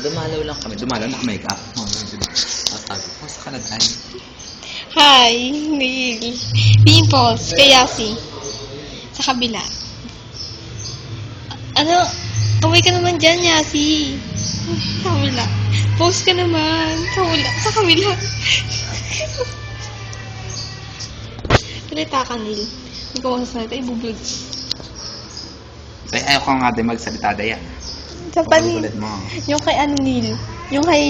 Dumalaw lang kami. Dumalaw na make up. Oh? Tapos sabi, kumusta ka na tayo? Hi, Neil. Pimples, kaya si. Sa kabila. Ano? Kaway ka naman dyan, Yasi. Sa kabila. Post ka naman. Sa kabila. Sa kabila. Salita ka, Neil. Hindi ko masasalita. Ibublog. Ay, ayaw ko nga din magsalita daya. Sa panin. Ulit mo. Yung kay ano, Neil. Yung kay...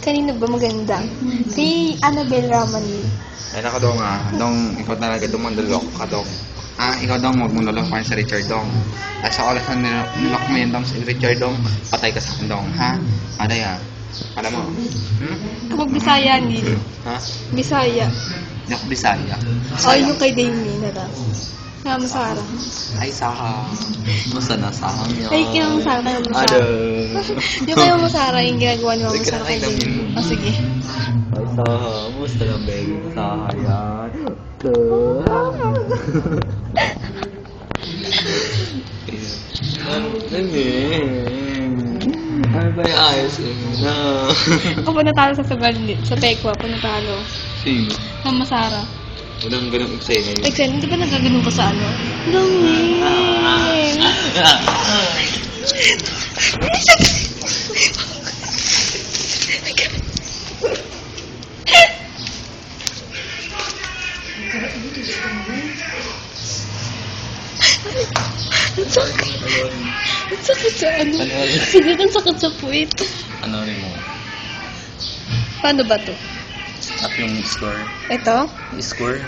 Kanino ba maganda? Si Annabelle Ramanil. Ay, naka dong ah. Dong, ikaw talaga dong mandulok ka dong. Ah, ikaw dong, huwag mong lulok sa Richard dong. At sa oras na nil- nilok mo yun dong si Richard dong, patay ka sa akin dong, ha? Aday ah. Alam mo? Hmm? Ako Bisaya, Neil. Ha? Bisaya. Hindi ako Bisaya. O, yung kay Damien na lang. Kaya Sara. Ay, Saka. Musta na Saka niya? Ay, kaya Sara, kaya Sara. Ano? yung kaya Sara, yung ginagawa ni Mama Sige, Sara kay ay, namin. Damien. O, sige. Ay, Saka. Musta na, baby? Saka yan. Ano? Ano ba yung ayos eh? Na. Ako pa natalo sa Sagal, sa Pekwa, pa natalo. Sino? Mama Sara. Walang ganun eksena yun. Exen, hindi ba nagaganon ka sa ano? Damien! Ang sakit. Ang sakit sa ano? Sige, ang sakit sa puwit. Ano rin mo? Paano ba to? At yung score? Ito? Score?